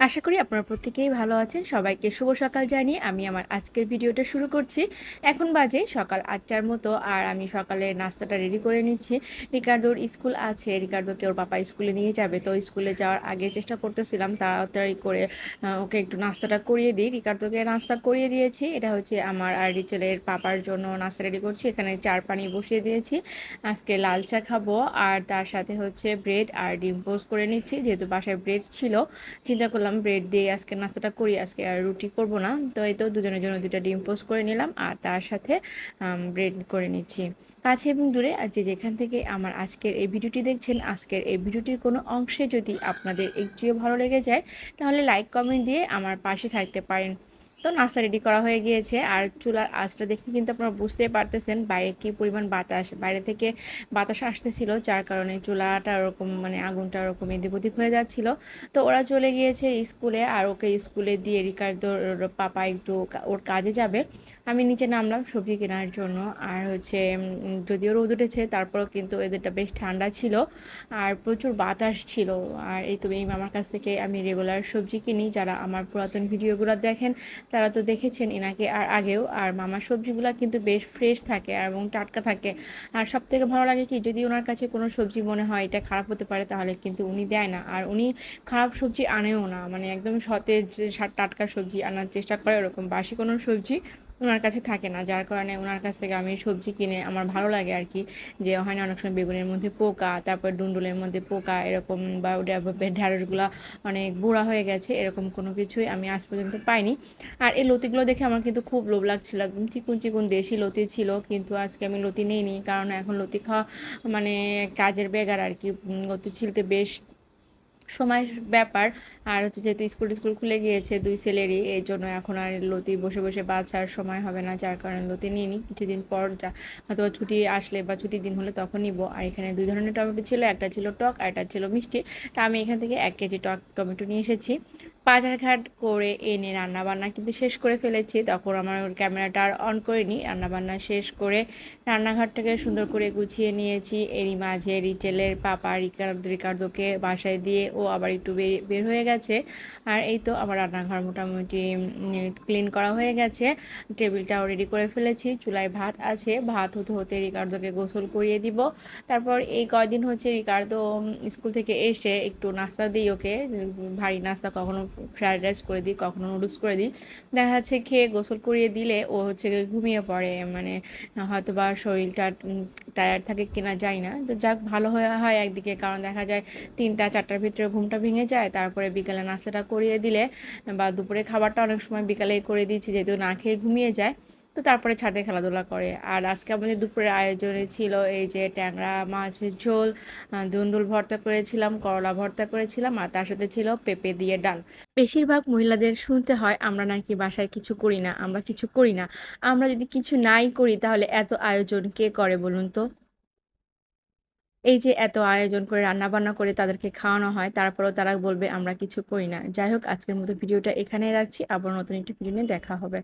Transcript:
আশা করি আপনারা প্রত্যেকেই ভালো আছেন। সবাইকে শুভ সকাল জানিয়ে আমি আমার আজকের ভিডিওটা শুরু করছি। এখন বাজে সকাল আটটার মতো আর আমি সকালে নাস্তাটা রেডি করে নিচ্ছি। রিকার্দোর স্কুল আছে, রিকার্দোকে ওর পাপা স্কুলে নিয়ে যাবে। তো স্কুলে যাওয়ার আগে চেষ্টা করতেছিলাম তাড়াতাড়ি করে ওকে একটু নাস্তাটা করিয়ে দিই। রিকার্দোকে নাস্তা করিয়ে দিয়েছি। এটা হচ্ছে আমার আর রিচেলের পাপার জন্য নাস্তা রেডি করছি। এখানে চার পানি বসিয়ে দিয়েছি। আজকে লাল চা খাব আর তার সাথে হচ্ছে ব্রেড আর ডিম পোস্ট করে নিচ্ছি। যেহেতু বাসায় ব্রেড ছিল, চিন্তা করলাম ব্রেড দিয়ে আজকে নাস্তাটা করি, আজকে আর রুটি করব না। তো এই তো দুজনের জন্য দুটা ডিম পোস্ট করে নিলাম আর তার সাথে ব্রেড করে নিচ্ছি। কাছে এবং দূরে আর যে যেখান থেকে আমার আজকের এই ভিডিওটি দেখছেন, আজকের এই ভিডিওটির কোনো অংশে যদি আপনাদের একটিও ভালো লেগে যায়, তাহলে লাইক কমেন্ট দিয়ে আমার পাশে থাকতে পারেন। তো নাস্তা রেডি করা হয়ে গিয়েছে। আর চুলার আঁচটা দেখে কিন্তু আপনারা বুঝতেই পারতেছেন বাইরে কি পরিমাণ বাতাস। বাইরে থেকে বাতাস আসতেছিল, যার কারণে চুলাটা ওরকম মানে আগুনটা ওরকম এদিক ওদিক হয়ে যাচ্ছিল। তো ওরা চলে গিয়েছে স্কুলে, আর ওকে স্কুলে দিয়ে রিকার্দোর পাপা একটু ওর কাজে যাবে। আমি নিচে নামলাম সবজি কেনার জন্য। আর হচ্ছে যদিও রোদ উঠেছে, তারপরেও কিন্তু এদেরটা বেশ ঠান্ডা ছিল। আর প্রচুর বাতাস ছিল। আর এই তুমি আমার কাছ থেকে আমি রেগুলার সবজি কিনি। যারা আমার পুরাতন ভিডিওগুলো দেখেন তারা তো দেখেছেন এনাকে আর আগেও, আর মামার সবজিগুলো কিন্তু বেশ ফ্রেশ থাকে আর এবং টাটকা থাকে। আর সব থেকে ভালো লাগে কি, যদি ওনার কাছে কোনো সবজি মনে হয় এটা খারাপ হতে পারে, তাহলে কিন্তু উনি দেয় না। আর উনি খারাপ সবজি আনেও না। মানে একদম সতেজ টাটকা সবজি আনার চেষ্টা করে ওরকম। বাসি কোনো সবজি ওনার কাছে থাকে না। যার কারণে ওনার কাছ থেকে আমি সবজি কিনে আমার ভালো লাগে আর কি। যে হয় না, অনেক সময় বেগুনের মধ্যে পোকা, তারপর ডুন্ডুলের মধ্যে পোকা, এরকম বা ঢ্যাঁড়সগুলো অনেক বুড়া হয়ে গেছে, এরকম কোনো কিছুই আমি আজ পর্যন্ত পাইনি। আর এই লতিগুলো দেখে আমার কিন্তু খুব লোভ লাগছিল। একদম চিকুন চিকুন দেশি লতি ছিল, কিন্তু আজকে আমি লতি নিইনি। কারণ এখন লতি খাওয়া মানে কাজের বেগার আর কি। লতি ছিলতে বেশ সময় ব্যাপার। আর হচ্ছে যেহেতু স্কুল স্কুল খুলে গিয়েছে দুই ছেলেরই এই জন্য এখন আর লতি বসে বসে বাচ্চার সময় হবে না, যার কারণে লতি নিয়ে নিই কিছুদিন পর যা হয়তো ছুটি আসলে বা ছুটির দিন হলে তখন নিব। আর এখানে দুই ধরনের টমেটো ছিল, একটা ছিল টক আর একটা ছিল মিষ্টি। তা আমি এখান থেকে এক কেজি টক, টমেটো নিয়ে এসেছি। বাজার ঘাট করে এনে রান্না বান্না কিন্তু শেষ করে ফেলেছি। তখন আমার ক্যামেরাটা আর অন করিনি। রান্না বান্না শেষ করে রান্নাঘরটাকে সুন্দর করে গুছিয়ে নিয়েছি। এরই মাঝে রিটেলের পাপা রিকার্দো রিকার্দোকে বাসায় দিয়ে ও আবার একটু বের হয়ে গেছে। আর এই তো আমার রান্নাঘর মোটামুটি ক্লিন করা হয়ে গেছে। টেবিলটাও রেডি করে ফেলেছি। চুলায় ভাত আছে। ভাত হতে হতে রিকার্দোকে গোসল করিয়ে দিব। তারপর এই কয়দিন হচ্ছে রিকার্দো স্কুল থেকে এসে একটু নাস্তা দিই ওকে। ভারী নাস্তা কখনো ফ্রাইড রাইস করে দিই কখনো নুডলস করে দিই। দেখা যাচ্ছে খেয়ে গোসল করিয়ে দিলে ও হচ্ছে ঘুমিয়ে পড়ে মানে হয়তো বা শরীরটা টায়ার্ড থাকে কিনা যায় না। তো যাক, ভালো হয়ে, হয় একদিকে, কারণ দেখা যায় তিনটা, চারটার ভিতরে ঘুমটা ভেঙে যায়, তারপরে বিকালে নাস্তাটা করিয়ে দিলে বা দুপুরে খাবারটা অনেক সময় বিকালে করে দিচ্ছি যেহেতু না খেয়ে ঘুমিয়ে যায়। তো তারপরে ছাদে খেলাধুলা করে। আর আজকে আমাদের দুপুরের আয়োজনে ছিল এই যে ট্যাংরা মাছের ঝোল দুন্দুল ভর্তা করেছিলাম, করলা ভর্তা করেছিলাম, আর তার সাথে ছিল পেঁপে দিয়ে ডাল। বেশিরভাগ মহিলাদের শুনতে হয়, আমরা নাকি বাসায় কিছু করি না, আমরা কিছু করি না। আমরা যদি কিছু নাই করি, তাহলে এত আয়োজন কে করে বলুন তো? এই যে এত আয়োজন করে রান্না বান্না করে তাদেরকে খাওয়ানো হয়, তারপরেও তারা বলবে, আমরা কিছু করি না। যাই হোক, আজকের মতো ভিডিওটা এখানেই রাখছি। আবার নতুন একটি ভিডিও নিয়ে দেখা হবে।